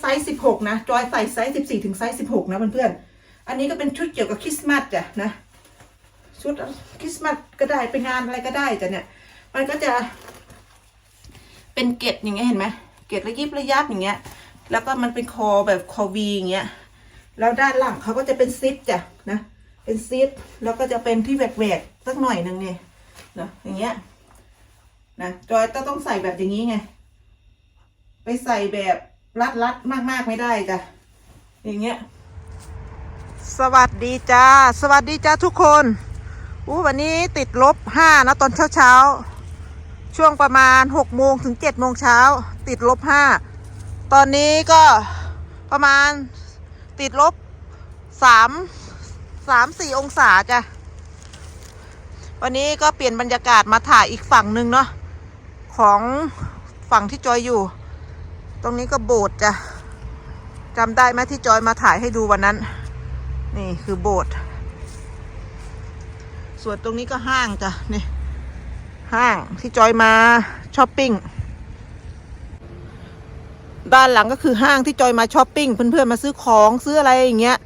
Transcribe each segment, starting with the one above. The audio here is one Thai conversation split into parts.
ไซส์สิบหกนะ จอยใส่ไซส์สิบสี่ถึงไซส์สิบหกนะเพื่อนๆ อันนี้ก็เป็นชุดเกี่ยวกับคริสต์มาสจ้ะนะ ชุดคริสต์มาสก็ได้ไปงานอะไรก็ได้จ้ะเนี่ย มันก็จะ เป็นเกล็ดอย่างเงี้ยเห็นไหมเกล็ดระยิบระยับอย่างเงี้ย แล้วก็มันเป็นคอแบบคอวีอย่างเงี้ย แล้วด้านหลังเขาก็จะเป็นซิปจ้ะนะ เป็นซิป แล้วก็จะเป็นที่แหวกๆสักหน่อยหนึ่งเนี่ยนะอย่างเงี้ยนะจอยก็ต้องใส่แบบอย่างนี้ไง ไปใส่แบบ รัดๆมากๆไม่ได้จ้ะอย่างเงี้ย สวัสดีจ้า สวัสดีจ้าทุกคนอู้วันนี้ติดลบห้านะตอนเช้าเช้าช่วงประมาณหกโมงถึงเจ็ดโมงเช้า ติดลบห้าตอนนี้ก็ประมาณติดลบสามสามสี่องศาจ้ะวันนี้ก็เปลี่ยนบรรยากาศมาถ่ายอีกฝั่งหนึ่งเนาะของฝั่งที่จอยอยู่ รงนี้ก็โบสถ์จ้ะจำได้ไหมที่จอยมาถ่ายให้ดูวันนั้น นี่คือโบสถ์ส่วนตรงนี้ก็ห้างจ้ะนี่ห้างที่จอยมาช้อปปิ้งด้านหลังก็คือห้างที่จอยมาช้อปปิ้งเพื่อนๆมาซื้อของซื้ออะไรอย่างเงี้ย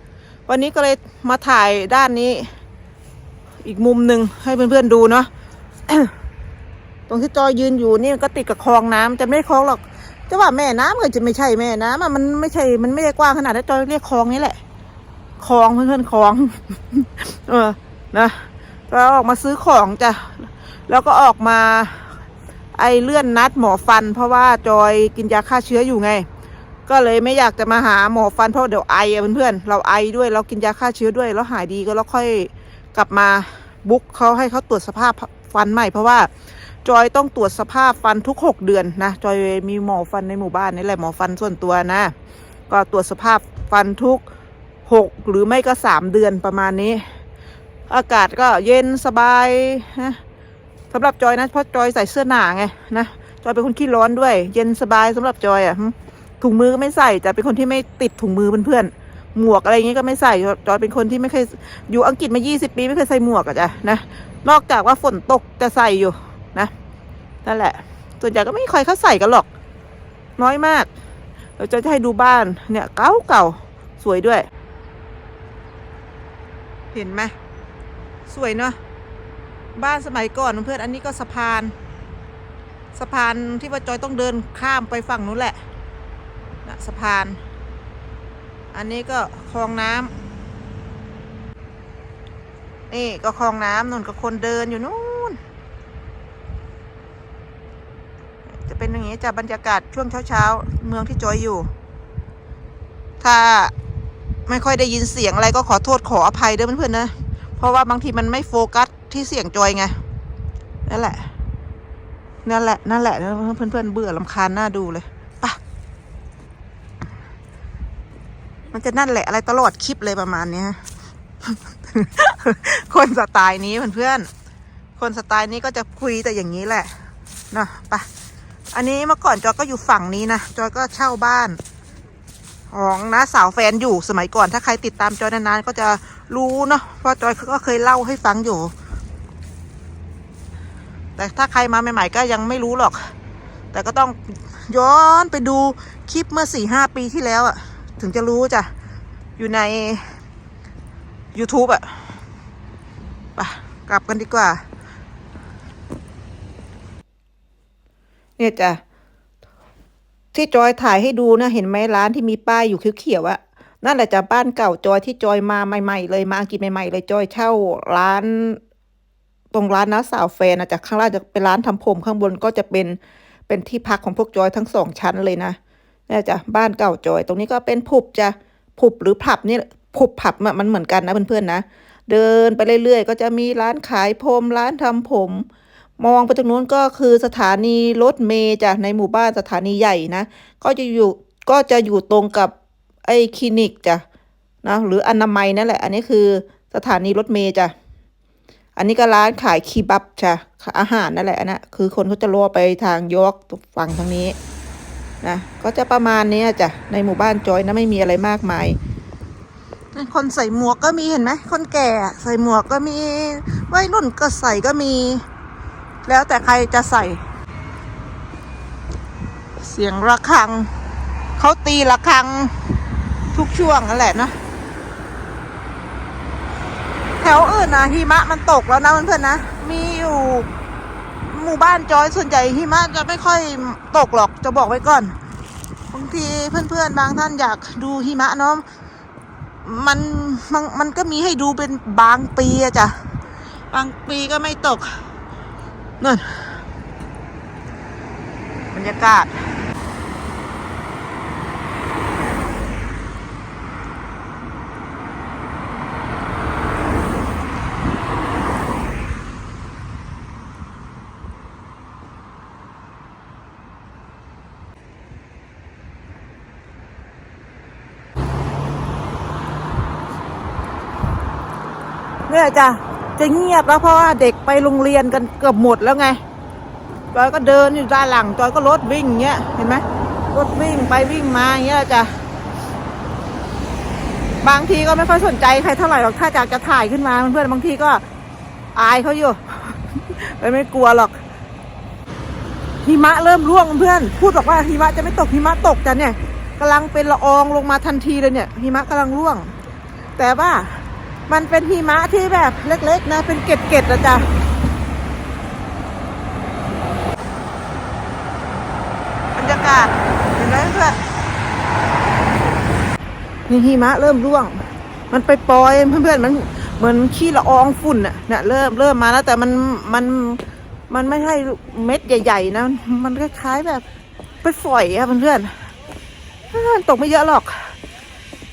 วันนี้ก็เลยมาถ่ายด้านนี้ อีกมุมหนึ่งให้เพื่อนๆดูเนาะตรงที่จอยยืนอยู่นี่ก็ติดกับคลองน้ำจะไม่คลองหรอก จะว่าแม่น้ำก็จะไม่ใช่แม่น้ำมันไม่ใช่ มันไม่ได้กว้างขนาดนั้นจอยเรียกคลองนี่แหละ คลองเพื่อนๆคลอง เออ นะแล้วออกมาซื้อของจ้ะ แล้วก็ออกมา ไอเลื่อนนัดหมอฟัน เพราะว่าจอยกินยาฆ่าเชื้ออยู่ไง ก็เลยไม่อยากจะมาหาหมอฟันเพราะเดี๋ยวไอเพื่อนๆ เราไอด้วย เรากินยาฆ่าเชื้อด้วย แล้วหายดีก็แล้วค่อยกลับมาบุ๊กเขาให้เขาตรวจสภาพฟันใหม่เพราะว่า จอยต้องตรวจสภาพฟันทุกหกเดือนนะจอยมีหมอฟันในหมู่บ้านนี่แหละหมอฟันส่วนตัวนะ ก็ตรวจสภาพฟันทุกหกหรือไม่ก็สามเดือนประมาณนี้ อากาศก็เย็นสบายนะสำหรับจอยนะเพราะจอยใส่เสื้อหนาไงนะจอยเป็นคนขี้ร้อนด้วย เย็นสบายสำหรับจอยอะถุงมือก็ไม่ใส่จะเป็นคนที่ไม่ติดถุงมือเพื่อนๆหมวกอะไรอย่างงี้ก็ไม่ใส่จอยเป็นคนที่ไม่เคยอยู่อังกฤษมา 20 ปีไม่เคยใส่หมวกอะจ้ะนะนอกจากว่าฝนตกจะใส่อยู่ นะนั่นแหละ ส่วนใหญ่ก็ไม่มีใครเขาใส่กันหรอก น้อยมากเดี๋ยวจะให้ดูบ้านเนี่ยเก่าเก่าๆสวยด้วย เห็นไหมสวยเนาะบ้านสมัยก่อนเพื่อนอันนี้ก็สะพาน สะพานที่ว่าจอยต้องเดินข้ามไปฝั่งนู้นแหละนะสะพาน อันนี้ก็คลองน้ำนี่ก็คลองน้ำนู่นก็คนเดินอยู่นู่น จะเป็นอย่างนี้จะบรรยากาศช่วงเช้าๆ เมืองที่จอยอยู่ ถ้าไม่ค่อยได้ยินเสียงอะไรก็ขอโทษขออภัยด้วยเพื่อนๆนะ เพราะว่าบางทีมันไม่โฟกัสที่เสียงจอยไง นั่นแหละ นั่นแหละ นั่นแหละเพื่อนๆเบื่อลำคาญหน้าดูเลยปะมันจะนั่นแหละอะไรตลอดคลิปเลยประมาณเนี้ยคนสไตล์นี้เพื่อนๆคนสไตล์นี้ก็จะคุยแต่อย่างนี้แหละเนาะไปะ อันนี้เมื่อก่อนจอยก็อยู่ฝั่งนี้นะจอยก็เช่าบ้านของน้าสาวแฟนอยู่สมัยก่อน ถ้าใครติดตามจอยนานๆก็จะรู้เนาะเพราะจอยก็เคยเล่าให้ฟังอยู่ แต่ถ้าใครมาใหม่ ๆ ก็ยังไม่รู้หรอก แต่ก็ต้องย้อนไปดูคลิปเมื่อสี่ห้าปีที่แล้วอะถึงจะรู้จ้ะ อยู่ใน YouTube อะไปกลับกันดีกว่า เนี่ยจ้ะที่จอยถ่ายให้ดูนะเห็นไหมร้านที่มีป้ายอยู่เขียวๆอะนั่นแหละจ้ะบ้านเก่าจอยที่จอยมาใหม่ๆเลยมาอังกฤษใหม่ๆเลยจอยเช่าร้าน ตรงร้านน้าสาวแฟนนะจากข้างล่างจะเป็นร้านทำผมข้างบนก็จะเป็นเป็นที่พักของพวกจอยทั้งสองชั้นเลยนะนี่จ้ะบ้านเก่าจอย ตรงนี้ก็เป็นผุบจ้ะผุบหรือผับนี่ผุบผับมันเหมือนกันนะเพื่อนๆนะเดินไปเรื่อยๆ ก็จะมีร้านขายพรมร้านทำผม มองไปตรงนู้นก็คือสถานีรถเมล์จ้ะในหมู่บ้านสถานีใหญ่นะ ก็จะอยู่ก็จะอยู่ตรงกับไอ้คลินิกจ้ะนะหรืออนามัยนั่นแหละ อันนี้คือสถานีรถเมล์จ้ะอันนี้ก็ร้านขายคีบับจ้ะอาหารนั่นแหละอันนะคือคนเขาจะล่อไปทางยอกฝั่งทางนี้นะก็จะประมาณนี้จ้ะในหมู่บ้านจอยนะไม่มีอะไรมากมายคนใส่หมวกก็มีเห็นไหมคนแก่ใส่หมวกก็มีวัยรุ่นก็ใส่ก็มี แล้วแต่ใครจะใส่ เสียงระฆัง เขาตีละครังทุกช่วงนั่นแหละเนะ แถวอื่นนะหิมะมันตกแล้วนะเพื่อนๆนะ มีอยู่หมู่บ้านจอยส่วนใหญ่หิมะจะไม่ค่อยตกหรอกจะบอกไว้ก่อนบางทีเพื่อนๆบางท่านอยากดูหิมะเนาะมันมันมันก็มีให้ดูเป็นบางปีอะจ้ะบางปีก็ไม่ตก นั่นบรรยากาศเนี่ยจ้ะ จะเงียบแล้วเพราะว่าเด็กไปโรงเรียนกันเกือบหมดแล้วไงจอยก็เดินอยู่ด้านหลังจอยก็รถวิ่งเงี้ยเห็นไหมรถวิ่งไปวิ่งมาอย่างเงี้ยจ้ะบางทีก็ไม่ค่อยสนใจใครเท่าไหร่หรอกถ้าอยากจะถ่ายขึ้นมาเพื่อนบางทีก็อายเขาอยู่ไม่ไม่กลัวหรอกหิมะเริ่มร่วงเพื่อนพูดบอกว่าหิมะจะไม่ตกหิมะตกจ้ะเนี่ยกำลังเป็นละอองลงมาทันทีเลยเนี่ยหิมะกำลังร่วง แต่ว่า มันเป็นหิมะที่แบบเล็ก ๆ นะ เป็นเกล็ดๆนะจ๊ะบรรยากาศเห็นไหมเพื่อนนี่หิมะเริ่มร่วง มันไปปล่อยเพื่อนๆมันเหมือนขี้ละอองฝุ่นน่ะเนี่ยเริ่มเริ่มมาแล้วแต่มันมันมันไม่ใช่เม็ดใหญ่ ๆ นะ มันคล้ายๆแบบไปฝอยอะเพื่อนๆตกไม่เยอะหรอก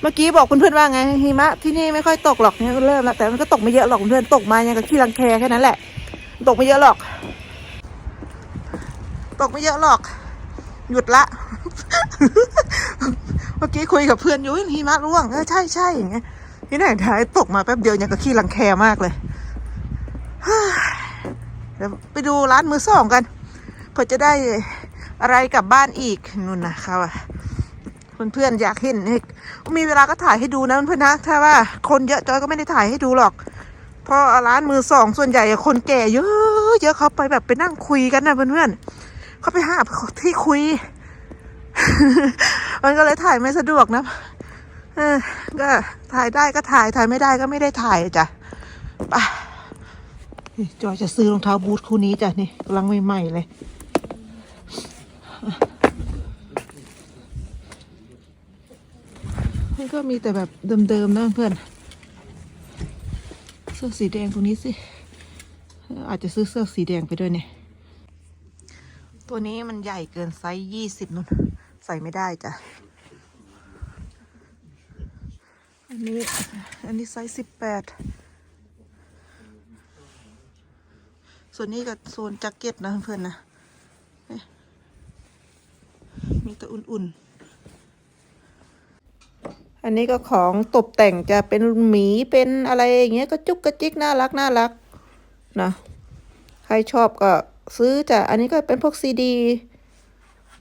เมื่อกี้บอกเพื่อนๆว่าไงหิมะที่นี่ไม่ค่อยตกหรอกเนี่ยเริ่มแล้วแต่มันก็ตกไม่เยอะหรอกเพื่อนตกมายังกับขี้รังแคแค่นั้นแหละ ตกไม่เยอะหรอก ตกไม่เยอะหรอก หยุดละ เมื่อกี้คุยกับเพื่อนอยู่หิมะร่วงเออใช่ใช่อย่างเงี้ยที่ไหนท้ายตกมาแป๊บเดียวยังกับขี้รังแคมากเลยเดี๋ยวไปดูร้านมือสองกันเพื่อจะได้อะไรกลับบ้านอีกนู่นนะเขาอะ เพื่อนๆอยากเห็นมีเวลาก็ถ่ายให้ดูนะเพื่อนๆนะ ถ้าว่าคนเยอะจอยก็ไม่ได้ถ่ายให้ดูหรอก เพราะร้านมือสองส่วนใหญ่คนแก่เยอะเยอะเขาไปแบบไปนั่งคุยกันนะเพื่อนๆเขาไปหาที่คุย มันก็เลยถ่ายไม่สะดวกนะเออก็ถ่ายได้ก็ถ่ายถ่ายไม่ได้ก็ไม่ได้ถ่ายจ้ะไปจอยจะซื้อรองเท้าบูทคู่นี้จ้ะนี่กำลังใหม่ๆเลย มันก็มีแต่แบบเดิมๆนะเพื่อนเสื้อสีแดงตรงนี้สิอาจจะซื้อเสื้อสีแดงไปด้วยเนี่ย ตัวนี้มันใหญ่เกินไซส์ยี่สิบนุ่นใส่ไม่ได้จ้ะ อันนี้อันนี้ไซส์สิบแปดส่วนนี้ก็โซนแจ็คเก็ตนะเพื่อนนะ มีแต่อุ่นๆ อันนี้ก็ของตกแต่งจะเป็นหมีเป็นอะไรอย่างเงี้ยก็จุกกระจิกน่ารักน่ารักนะใครชอบก็ซื้อจ้ะอันนี้ก็เป็นพวกซีดี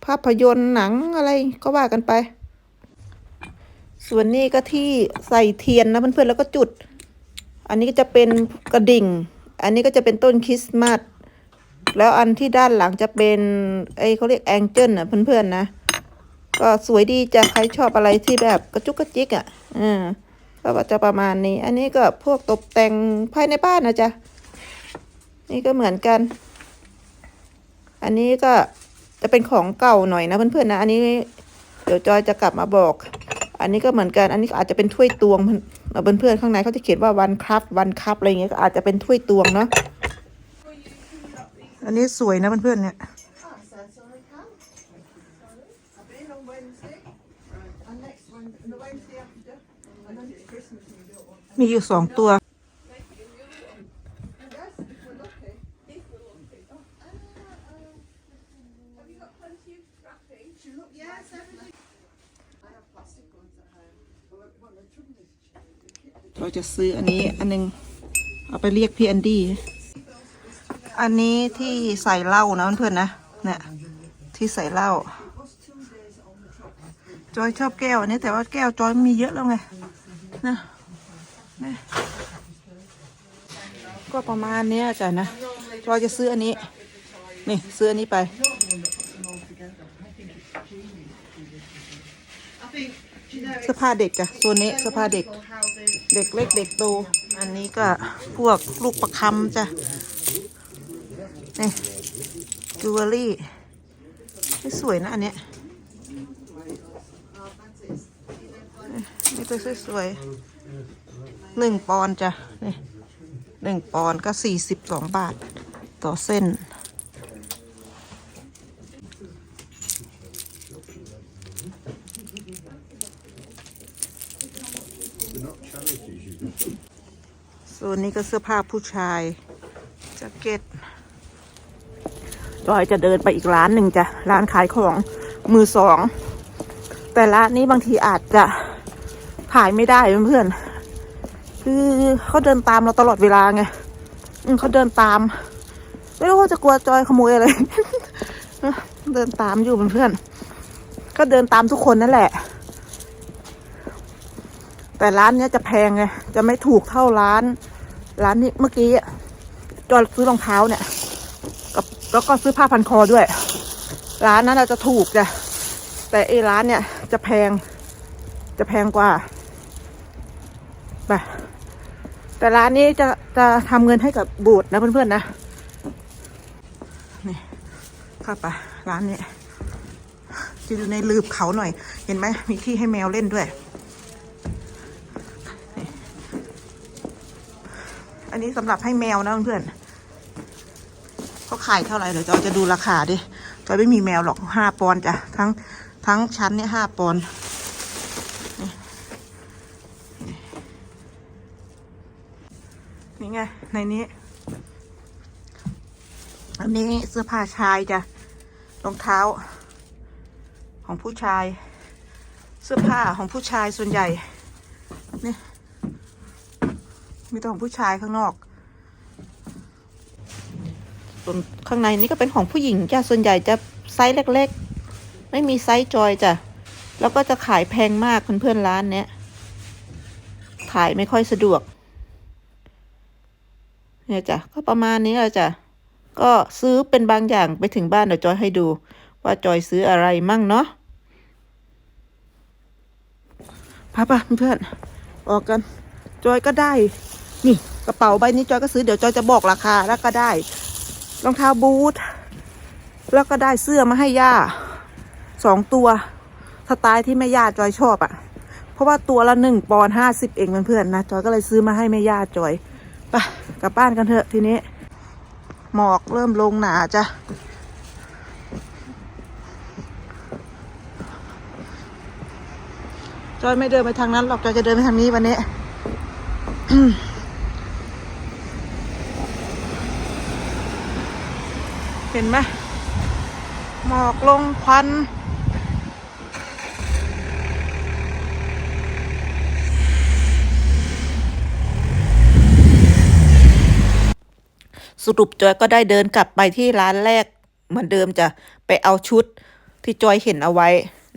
ภาพยนตร์หนังอะไรก็ว่ากันไป ส่วนนี้ก็ที่ใส่เทียนนะเพื่อนๆแล้วก็จุด อันนี้ก็จะเป็นกระดิ่ง อันนี้ก็จะเป็นต้นคริสต์มาสแล้วอันที่ด้านหลังจะเป็นไอ้เขาเรียกแองเจิลนะเพื่อนๆนะ ก็สวยดีจะใครชอบอะไรที่แบบกระจุกกระจิกอะอ่าก็จะประมาณนี้ อันนี้ก็พวกตกแต่งภายในบ้านนะจ๊ะนี่ก็เหมือนกัน อันนี้ก็จะเป็นของเก่าหน่อยนะเพื่อนๆนะ อันนี้เดี๋ยวจอยจะกลับมาบอก อันนี้ก็เหมือนกัน อันนี้อาจจะเป็นถ้วยตวงเพื่อนเพื่อนๆข้างในเขาจะเขียนว่าวันครับวันครับอะไรเงี้ยก็อาจจะเป็นถ้วยตวงเนาะ อันนี้สวยนะเพื่อนๆเนี่ย มีอยู่สองตัว เราจะซื้ออันนี้อันหนึง เอาไปเรียกพี่แอนดี้ อันนี้ที่ใส่เหล้านะเพื่อนๆนะ เนี่ย ที่ใส่เหล้าจอยชอบแก้วอันนี้แต่ว่าแก้วจอยมีเยอะแล้วไงนะ นะก็ประมาณนี้จ้ะนะจอยจะซื้ออันนี้ นี่ซื้ออันนี้ไป เสื้อผ้าเด็กจ้ะโซนนี้เสื้อผ้าเด็ก เด็กเล็กเด็กโต อันนี้ก็พวกลูกประคำจ้ะ นี่จิวเวลรี่นี่สวยนะอันเนี้ยนี่ตัวสวยๆ หนึ่งปอนจ้ะนี่หนึ่งปอนก็สี่สิบสองบาทต่อเส้น ส่วนนี้ก็เสื้อผ้าผู้ชายแจ็คเก็ตจอยจะเดินไปอีกร้านหนึ่งจ้ะ ร้านขายของมือสอง แต่ร้านนี้บางทีอาจจะถ่ายไม่ได้เพื่อนๆ คือเขาเดินตามเราตลอดเวลาไงอืมเขาเดินตาม ไม่รู้ว่าจะกลัวจอยขโมยอะไร เดินตามอยู่เพื่อนๆก็เดินตามทุกคนนั่นแหละ แต่ร้านเนี้ยจะแพงไงจะไม่ถูกเท่าร้าน ร้านนี้เมื่อกี้จอยซื้อรองเท้าเนี่ยกับแล้วก็ซื้อผ้าพันคอด้วย ร้านนั้นอาจจะถูกจ้ะแต่ไอ้ร้านเนี่ยจะแพง จะแพงกว่าไป แต่ร้านนี้จะจะทำเงินให้กับบูดนะเพื่อนๆนะ นี่เข้าไปร้านนี้จะอยู่ในลืบเขาหน่อย เห็นไหมมีที่ให้แมวเล่นด้วย อันนี้สำหรับให้แมวนะเพื่อนๆเขาขายเท่าไหร่เดี๋ยวจอยจะดูราคาดิจอยไม่มีแมวหรอกห้าปอนจ้ะทั้งทั้งชั้นเนี่ยห้าปอนนี่ไง ในนี้ อันนี้เสื้อผ้าชายจ้ะรองเท้า ของผู้ชาย เสื้อผ้าของผู้ชายส่วนใหญ่นี่มีแต่ของผู้ชายข้างนอก ส่วนข้างในนี่ก็เป็นของผู้หญิงจ้ะส่วนใหญ่จะไซส์เล็ก ๆ ไม่มีไซส์จอยจ้ะแล้วก็จะขายแพงมากเพื่อนๆร้านเนี้ยขายไม่ค่อยสะดวก เนี่ยจ้ะก็ประมาณนี้แหละจ้ะก็ซื้อเป็นบางอย่างไปถึงบ้านเดี๋ยวจอยให้ดู ว่าจอยซื้ออะไรมั่งเนาะพาปะเพื่อนออกกัน จอยก็ได้ นี่กระเป๋าใบนี้จอยก็ซื้อเดี๋ยวจอยจะบอกราคาแล้วก็ได้รองเท้าบูทแล้วก็ได้เสื้อมาให้ย่าสองตัวสไตล์ที่แม่ย่าจอยชอบอะ่ะ เพราะว่าตัวละหนึ่งปอนห้าสิบเองเพื่อนๆนะจอยก็เลยซื้อมาให้แม่ย่าจอย ปกลับบ้านกันเถอะทีนี้ หมอกเริ่มลงหนาจ้ะ จอยไม่เดินไปทางนั้นหรอกจอยจะเดินไปทางนี้วันนี้เห็นไหมหมอกลงควัน สรุปจอยก็ได้เดินกลับไปที่ร้านแรกเหมือนเดิมจะไปเอาชุดที่จอยเห็นเอาไว้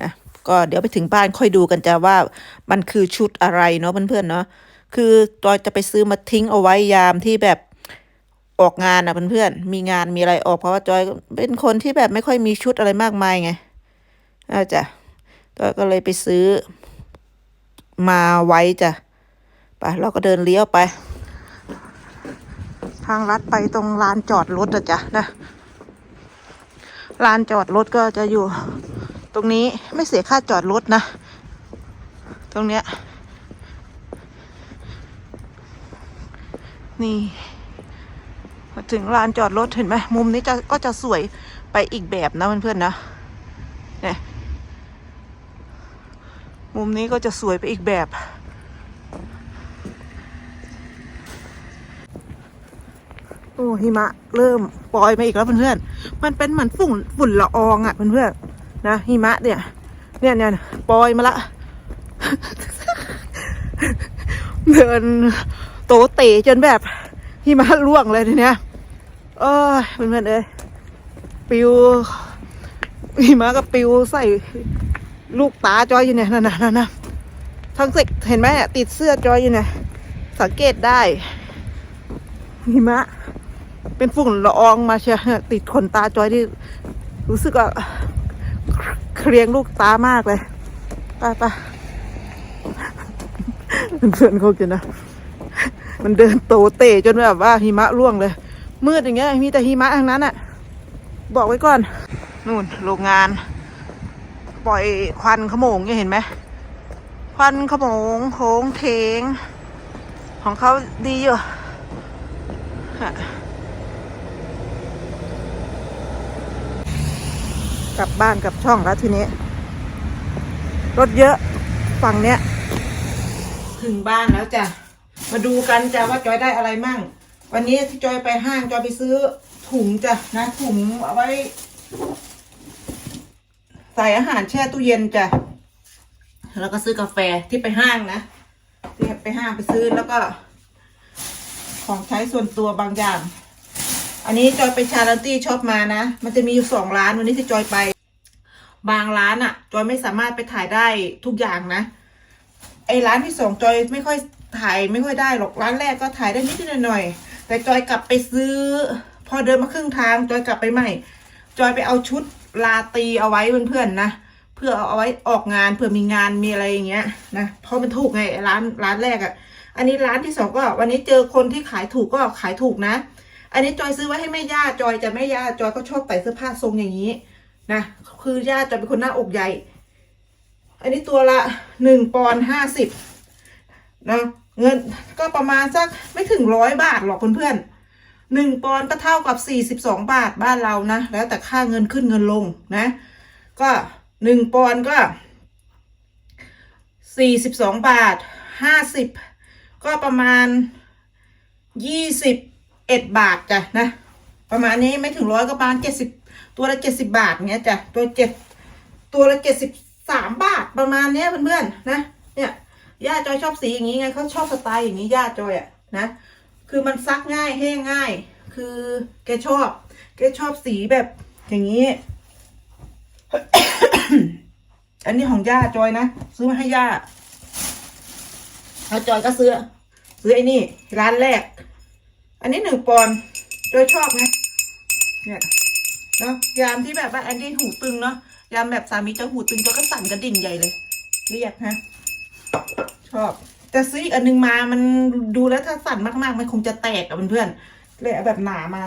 นะก็เดี๋ยวไปถึงบ้านค่อยดูกันจะว่ามันคือชุดอะไรเนาะเพื่อนๆเนาะคือจอยจะไปซื้อมาทิ้งเอาไว้ยามที่แบบออกงานอะเพื่อนๆมีงานมีอะไรออกเพราะว่าจอยเป็นคนที่แบบไม่ค่อยมีชุดอะไรมากมายไงอาจ้ะจอยก็เลยไปซื้อมาไว้จ้ะไปเราก็เดินเลี้ยวไป ทางลัดไปตรงลานจอดรถอะจ้ะนะลานจอดรถก็จะอยู่ ตรงนี้ไม่เสียค่าจอดรถนะ ตรงเนี้ย นี่มาถึงลานจอดรถเห็นไหมมุมนี้จะก็จะสวยไปอีกแบบนะเพื่อนๆนะเนี่ยมุมนี้ก็จะสวยไปอีกแบบ โอ้หิมะเริ่มปล่อยมาอีกแล้วเพื่อนๆ มันเป็นเหมือนฝุ่นฝุ่นละอองอะ่ะเพื่อนๆนะหิมะเนี่ย เนี่ยเนี่ยปล่อยมาละ เดินโตเตะจนแบบหิมะร่วงเลยทีเนี้ยเอ้ยเพื่อนๆเอ้ยปิวหิมะก็ปิวใส่ลูกตาจอยอยู่เนี่ยนั่นน่ะนั่นนะทั้งสิเห็นไหมติดเสื้อจอยอยู่เนี่ยสังเกตได้หิมะ เป็นฝุ่นละอองมาเชียติดขนตาจอยที่รู้สึกว่าเครียงลูกตามากเลยไปไปเพื่อนเขากินนะ มันเดินโตเตะจนแบบว่าหิมะร่วงเลย มืดอย่างเงี้ยมีแต่หิมะทั้งนั้นอะบอกไว้ก่อน นู่นโรงงาน ปล่อยควันขโมงเนี่ยเห็นไหมควันขโมงโค้งเทง ของเขาดีอยู่ฮะ กลับบ้านกลับช่องแล้วทีนี้ รถเยอะฝั่งเนี้ย ถึงบ้านแล้วจ้ะ มาดูกันจ้ะว่าจอยได้อะไรมั่ง วันนี้ที่จอยไปห้างจอยไปซื้อถุงจ้ะนะถุงเอาไว้ ใส่อาหารแช่ตู้เย็นจ้ะแล้วก็ซื้อกาแฟที่ไปห้างนะที่ไปห้างไปซื้อแล้วก็ ของใช้ส่วนตัวบางอย่าง อันนี้จอยไปชาลันตี้ช็อปมานะ มันจะมีอยู่สองร้านวันนี้ที่จอยไป บางร้านอะจอยไม่สามารถไปถ่ายได้ทุกอย่างนะ ไอร้านที่สองจอยไม่ค่อยถ่ายไม่ค่อยได้หรอกร้านแรกก็ถ่ายได้นิดหน่อย แต่จอยกลับไปซื้อ พอเดินมาครึ่งทางจอยกลับไปใหม่ จอยไปเอาชุดลาตีเอาไว้เพื่อนๆนะเพื่อเอาไว้ออกงานเผื่อมีงานมีอะไรอย่างเงี้ยนะเพราะมันถูกไงร้านร้านแรกอะ่ะ อันนี้ร้านที่สองก็วันนี้เจอคนที่ขายถูกก็ขายถูกนะ อันนี้จอยซื้อไว้ให้แม่ย่าจอยจะแม่ย่าจอยก็ชอบใส่เสื้อผ้าทรงอย่างนี้นะคือย่าจอยเป็นคนหน้าอกใหญ่ อันนี้ตัวละหนึ่งปอนห้าสิบนะเงินก็ประมาณสักไม่ถึงร้อยบาทหรอกเพื่อนๆหนึ่งปอนก็เท่ากับสี่สิบสองบาทบ้านเรานะ แล้วแต่ค่าเงินขึ้นเงินลงนะ ก็หนึ่งปอนก็สี่สิบสองบาทห้าสิบก็ประมาณยี่สิบ เอ็ดบาทจ้ะนะ ประมาณนี้ไม่ถึงร้อยก็ประมาณเจ็ดสิบตัวละเจ็ดสิบาทเงี้ยจ้ะตัวเจ็ดตัวละเจ็ดสิบสามบาทประมาณเนี้ยเพื่อนๆนะเนี่ยย่าจอยชอบสีอย่างนี้ไงเขาชอบสไตล์อย่างนี้ย่าจอยอะนะคือมันซักง่ายแห้งง่าย คือแกชอบแกชอบสีแบบอย่างนี้ อันนี้ของย่าจอยนะซื้อมาให้ย่าแล้วจอยก็ซื้อซื้อไอ้นี่ร้านแรก อันนี้หนึ่งปอนด์จอยชอบไงเนี่ยเนาะยามที่แบบว่าแอนดี้หูตึงเนาะยามแบบสามีจะหูตึงจอยก็สั่นกระดิ่งใหญ่เลย เรียกฮะชอบ แต่ซื้ออีกอันนึงมามันดูแล้วถ้าสั่นมากๆ มันคงจะแตกอะเพื่อนๆเลยเอาแบบหนามา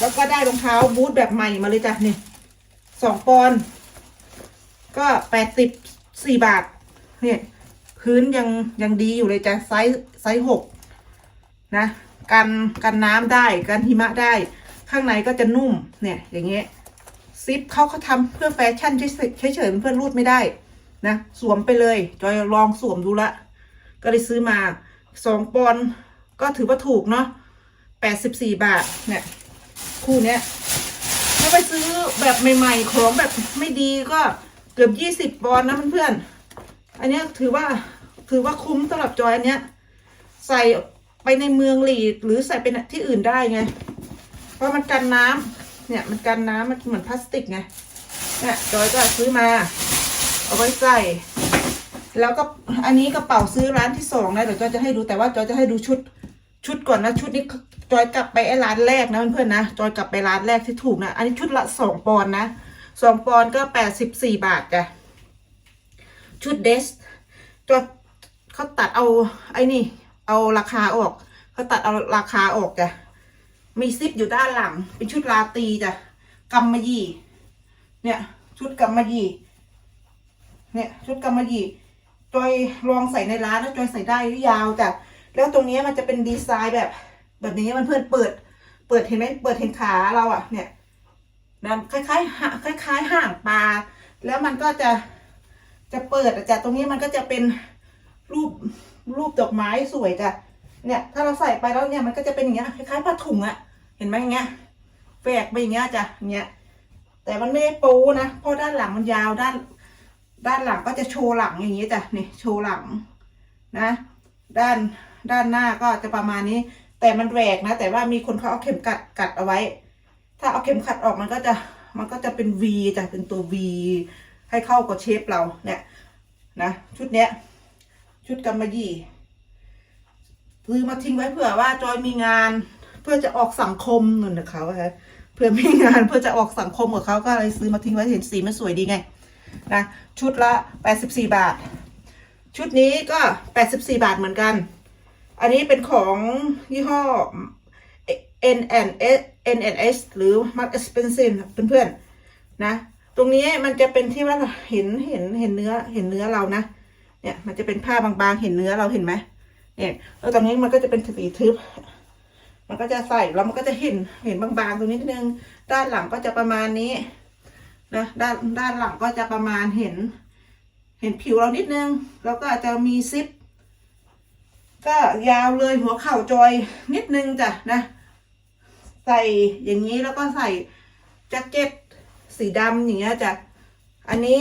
แล้วก็ได้รองเท้าบูทแบบใหม่มาเลยจ้ะนี่สองปอนด์ก็แปดสิบสี่บาทเนี่ยพื้นยังยังดีอยู่เลยจ้ะไซส์ไซส์หกนะ กันกันน้ำได้กันหิมะได้ ข้างในก็จะนุ่มเนี่ยอย่างเงี้ยซิปเขาเขาทำเพื่อแฟชั่นเฉยๆเฉยๆเพื่อนรูดไม่ได้นะสวมไปเลย จอยลองสวมดูละ ก็เลยซื้อมาสองปอนก็ถือว่าถูกเนาะแปดสิบสี่บาทเนี่ยคู่เนี้ยถ้าไปซื้อแบบใหม่ๆของแบบไม่ดีก็เกือบยี่สิบปอนนะเพื่อนๆอันนี้ถือว่าถือว่าคุ้มสำหรับจอยอันเนี้ยใส่ ไปในเมืองหลีหรือใส่ไปที่อื่นได้ไง เพราะมันกันน้ำเนี่ยมันกันน้ำมันเหมือนพลาสติกไง เนี่ยจอยก็ซื้อมา เอาไว้ใส่ แล้วก็อันนี้กระเป๋าซื้อร้านที่สองนะเดี๋ยวจอยจะให้ดูแต่ว่าจอยจะให้ดูชุดชุดก่อนนะชุดนี้จอยกลับไปไอ้ร้านแรกนะเพื่อนๆนะจอยกลับไปร้านแรกที่ถูกนะอันนี้ชุดละสองปอนนะสองปอนก็แปดสิบสี่บาทจ้ะชุดเดสจอยเขาตัดเอาไอ้นี่ เอาราคาออกเขาตัดเอาราคาออกจ้ะมีซิปอยู่ด้านหลัง เป็นชุดลาตีจ้ะกำมะหยี่ เนี่ย ชุดกำมะหยี่ เนี่ย ชุดกำมะหยี่จอยลองใส่ในร้านแล้วจอยใส่ได้ยาวจ้ะแล้วตรงนี้มันจะเป็นดีไซน์แบบ แบบนี้มันเพื่อนเปิด เปิดเห็นไหมเปิดเห็นขาเราอะเนี่ยนะคล้ายๆหาคล้ายๆห่างปลา แล้วมันก็จะจะเปิดจ้ะตรงนี้มันก็จะเป็นรูป รูปดอกไม้สวยจ้ะเนี่ย ถ้าเราใส่ไปแล้วเนี่ยมันก็จะเป็นอย่างเงี้ยคล้ายๆผ้าถุงอะเห็นไหมอย่างเงี้ยแฝกไปอย่างเงี้ยจ้ะเงี้ยแต่มันไม่ได้ปูนะเพราะด้านหลังมันยาวด้าน ด้านหลังก็จะโชว์หลังอย่างนี้จ้ะนี่โชว์หลังนะ ด้านด้านหน้าก็จะประมาณนี้ แต่มันแหวกนะ แต่ว่ามีคนเขาเอาเข็มกัดกัดเอาไว้ ถ้าเอาเข็มขัดออกมันก็จะมันก็จะเป็น V จ้ะเป็นตัว V ให้เข้ากับเชฟเราเนี่ยนะชุดเนี้ย ชุดกำมะหยี่ซื้อมาทิ้งไว้เผื่อว่าจอยมีงาน เพื่อจะออกสังคมนั่นนะเขาอะเพื่อมีงานเพื่อจะออกสังคมกับเขาก็เลยซื้อมาทิ้งไว้เห็นสีมันสวยดีไงนะชุดละ 84 บาท ชุดนี้ก็แปดสิบสี่บาทเหมือนกัน อันนี้เป็นของยี่ห้อ N N S N N S หรือ Mark Expensive เพื่อนๆนะ ตรงนี้มันจะเป็นที่ว่าเห็นเห็นเห็นเนื้อเห็นเนื้อเรานะ เนี่ยมันจะเป็นผ้าบางๆ เห็นเนื้อเราเห็นไหมเนี่ยแล้วตรงนี้มันก็จะเป็นสีทึบ มันก็จะใส่แล้วมันก็จะเห็นเห็นบางๆตรงนี้นิดนึง ด้านหลังก็จะประมาณนี้นะด้านด้านหลังก็จะประมาณเห็น เห็นผิวเรานิดนึง แล้วก็อาจจะมีซิป ก็ยาวเลยหัวเข่าจอยนิดนึงจ้ะนะ ใส่อย่างนี้แล้วก็ใส่แจ็คเก็ตสีดำอย่างเงี้ยจ้ะอันนี้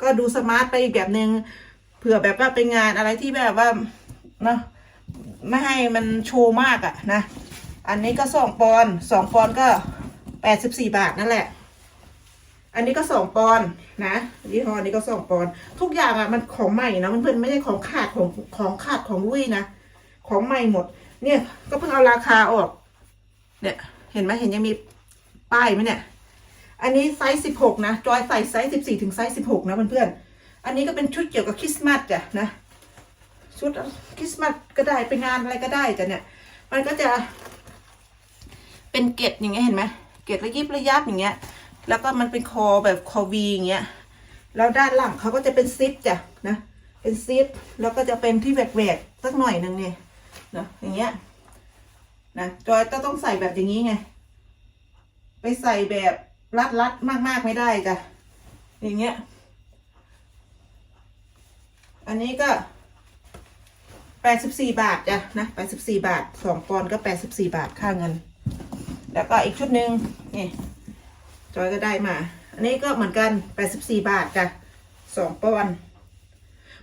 ก็ดูสมาร์ทไปอีกแบบหนึง่ง เผื่อแบบว่าเป็นงานอะไรที่แบบว่าเนาะไม่ให้มันโชว์มากอะ่ะนะ อันนี้ก็สองปอนสองปอนก็แปดสิบสี่บาทนั่นแหละ อันนี้ก็สองปอนนะยี่ห้อนี้ก็สองปอนทุกอย่างอะ่ะมันของใหม่นะมันเพื่อนๆไม่ใช่ของขาดของของขาดของลุยนะของใหม่หมด เนี่ยก็เพิ่งเอาราคาออก เนี่ย เห็นไหมเห็นยังมีป้ายไหมเนี่ย อันนี้ไซส์สิบหกนะจอยใส่ไซส์สิบสี่ถึงไซส์สิบหกนะเพื่อนๆ อันนี้ก็เป็นชุดเกี่ยวกับคริสต์มาสจ้ะนะ ชุดคริสต์มาสก็ได้ไปงานอะไรก็ได้จ้ะเนี่ย มันก็จะ เป็นเกล็ดอย่างเงี้ยเห็นไหมเกล็ดระยิบระยับอย่างเงี้ย แล้วก็มันเป็นคอแบบคอวีอย่างเงี้ย แล้วด้านหลังเขาก็จะเป็นซิปจ้ะนะ เป็นซิปแล้วก็จะเป็นที่แหวกๆสักหน่อยหนึ่งเนี่ยเนาะอย่างเงี้ยนะจอยก็ต้องใส่แบบอย่างนี้ไง ไปใส่แบบรัดรัดๆมากๆไม่ได้จ้ะอย่างเงี้ย อันนี้ก็แปดสิบสี่บาทจ้ะนะแปดสิบสี่บาทสองปอนก็แปดสิบสี่บาทค่าเงิน แล้วก็อีกชุดหนึ่งนี่จอยก็ได้มา อันนี้ก็เหมือนกันแปดสิบสี่บาทจ้ะสองปอน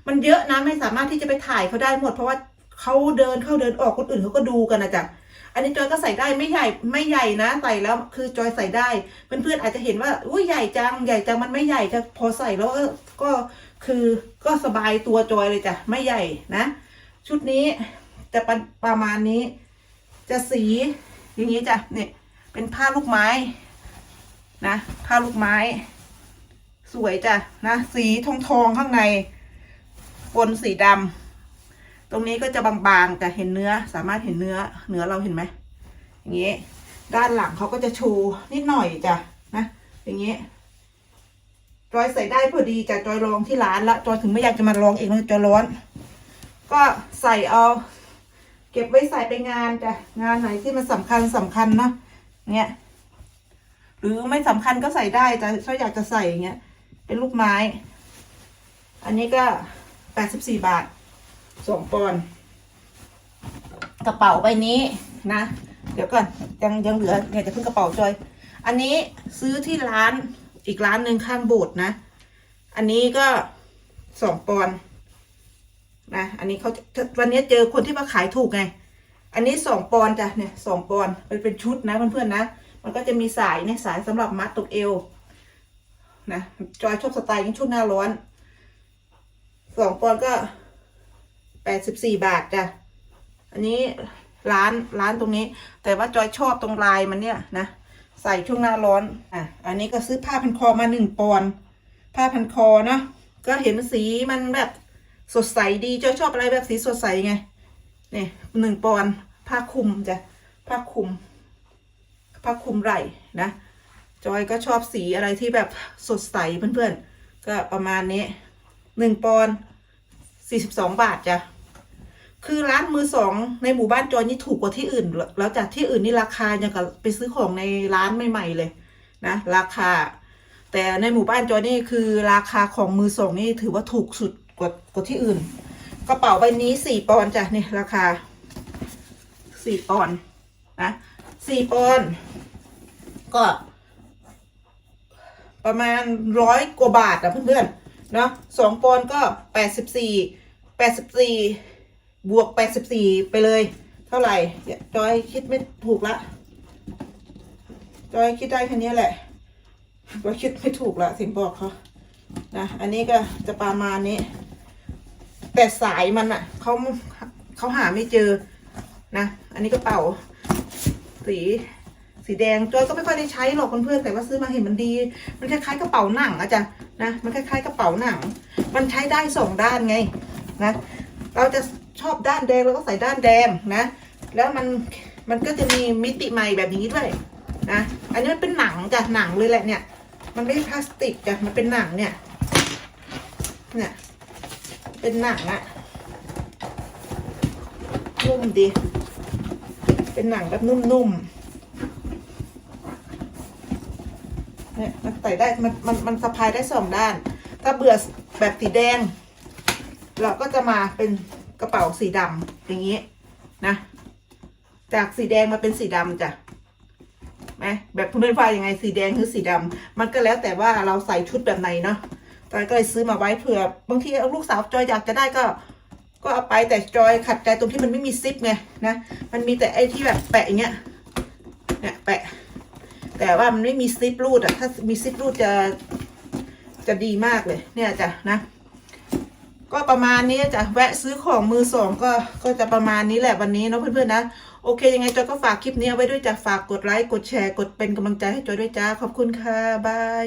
มันเยอะนะไม่สามารถที่จะไปถ่ายเขาได้หมด เพราะว่าเขาเดินเข้าเดินออกคนอื่นเขาก็ดูกันนะจ๊ะอันนี้จอยก็ใส่ได้ไม่ใหญ่ไม่ใหญ่นะใส่แล้วคือจอยใส่ได้ เพื่อนๆอาจจะเห็นว่าอุ้ยใหญ่จังใหญ่จังมันไม่ใหญ่จะพอใส่แล้วก็ก็ คือก็สบายตัวจอยเลยจ้ะ ไม่ใหญ่นะ ชุดนี้จะประประมาณนี้ จะสีอย่างนี้จ้ะเนี่ยเป็นผ้าลูกไม้นะผ้าลูกไม้ สวยจ้ะนะสีทองทองข้างในปนสีดำตรงนี้ก็จะบางๆแต่เห็นเนื้อสามารถเห็นเนื้อเนื้อเราเห็นไหมอย่างนี้ด้านหลังเขาก็จะชูนิดหน่อยจ้ะนะอย่างนี้ จอยใส่ได้พอดีจ้ะจอยลองที่ร้านละจอยถึงไม่อยากจะมาลองเองเลยจอยร้อน ก็ใส่เอา เก็บไว้ใส่ไปงานจ้ะงานไหนที่มันสำคัญสำคัญเนาะเงี้ยหรือไม่สำคัญก็ใส่ได้แต่ถ้าอยากจะใส่อย่างเงี้ย เป็นลูกไม้ อันนี้ก็แปดสิบสี่บาทสองปอนกระเป๋าใบนี้นะ เดี๋ยวก่อนยังยังเหลือเนี่ยจะเพิ่งกระเป๋าจอย อันนี้ซื้อที่ร้าน อีกร้านหนึ่งข้างโบสถ์นะ อันนี้ก็สองปอนนะ อันนี้เขาวันนี้เจอคนที่มาขายถูกไง อันนี้สองปอนจ้ะเนี่ยสองปอนเป็นเป็นชุดนะเพื่อนๆนะ มันก็จะมีสายเนี่ยสายสำหรับมัดตกเอวนะจอยชอบสไตล์นี้ชุดหน้าร้อนสองปอนก็แปดสิบสี่บาทจ้ะ อันนี้ร้านร้านตรงนี้ แต่ว่าจอยชอบตรงลายมันเนี่ยนะ ใส่ช่วงหน้าร้อน อะ อันนี้ก็ซื้อผ้าพันคอมาหนึ่งปอนผ้าพันคอเนาะ ก็เห็นสีมันแบบสดใสดีจอยชอบอะไรแบบสีสดใสไง เนี่ยหนึ่งปอนผ้าคลุมจ้ะ ผ้าคลุม ผ้าคลุมไหล่นะ จอยก็ชอบสีอะไรที่แบบสดใสเพื่อนๆ ก็ประมาณนี้หนึ่งปอนสี่สิบสองบาทจ้ะ คือร้านมือสองในหมู่บ้านจอยนี่ถูกกว่าที่อื่น แล้วจากที่อื่นนี่ราคาอย่างกับไปซื้อของในร้านใหม่ๆเลยนะราคา แต่ในหมู่บ้านจอยนี่คือราคาของมือสองนี่ถือว่าถูกสุดกว่ากว่าที่อื่น กระเป๋าใบนี้สี่ปอนจ้ะนี่ราคาสี่ปอนนะสี่ปอนก็ ประมาณร้อยกว่าบาทอะเพื่อนๆเนาะสองปอนก็แปดสิบสี่แปดสิบสี่ บวกแปดสิบสี่ไปเลย เท่าไหร่เดี๋ยวจอยคิดไม่ถูกละ จอยคิดได้แค่นี้แหละจอยคิดไม่ถูกละถึงบอกเขานะ อันนี้ก็จะประมาณนี้ แต่สายมันอะเขาเขาหาไม่เจอนะ อันนี้กระเป๋า สี สีแดงจอยก็ไม่ค่อยได้ใช้หรอกเพื่อนๆแต่ว่าซื้อมาเห็นมันดี มันคล้ายๆกระเป๋าหนังอะจ้ะนะ มันคล้ายๆกระเป๋าหนัง มันใช้ได้สองด้านไง นะ เราจะ ชอบด้านแดงเราก็ใส่ด้านแดงนะ แล้วมันมันก็จะมีมิติใหม่แบบนี้ด้วยนะอันนี้มันเป็นหนังจ้ะหนังเลยแหละเนี่ย มันไม่ใช่พลาสติกจ้ะมันเป็นหนังเนี่ยเนี่ยเป็นหนังอะนุ่มดี เป็นหนังแบบนุ่มๆเนี่ยมันใส่ได้มันมันมันสะพายได้สองด้าน ถ้าเบื่อแบบสีแดง เราก็จะมาเป็น กระเป๋าสีดำอย่างนี้นะ จากสีแดงมาเป็นสีดำจ้ะไหมแบบเพื่อนๆว่ายังไงสีแดงหรือสีดำมันก็แล้วแต่ว่าเราใส่ชุดแบบไหนเนาะจอยก็เลยซื้อมาไว้เผื่อบางทีลูกสาวจอยอยากจะได้ก็ ก็เอาไปแต่จอยขัดใจตรงที่มันไม่มีซิปไงนะมันมีแต่ไอ้ที่แบบแปะอย่างเงี้ยเนี่ยแปะ แต่ว่ามันไม่มีซิปรูดอะถ้ามีซิปรูดจะจะดีมากเลย เนี่ยจ้ะนะ ก็ประมาณนี้จ้ะแวะซื้อของมือสองก็ก็จะประมาณนี้แหละวันนี้เนาะเพื่อนๆนะโอเค ยังไงจอยก็ฝากคลิปนี้ไว้ด้วยจ้ะฝากกดไลค์กดแชร์กดเป็นกำลังใจให้จอยด้วยจ้าขอบคุณค่ะบาย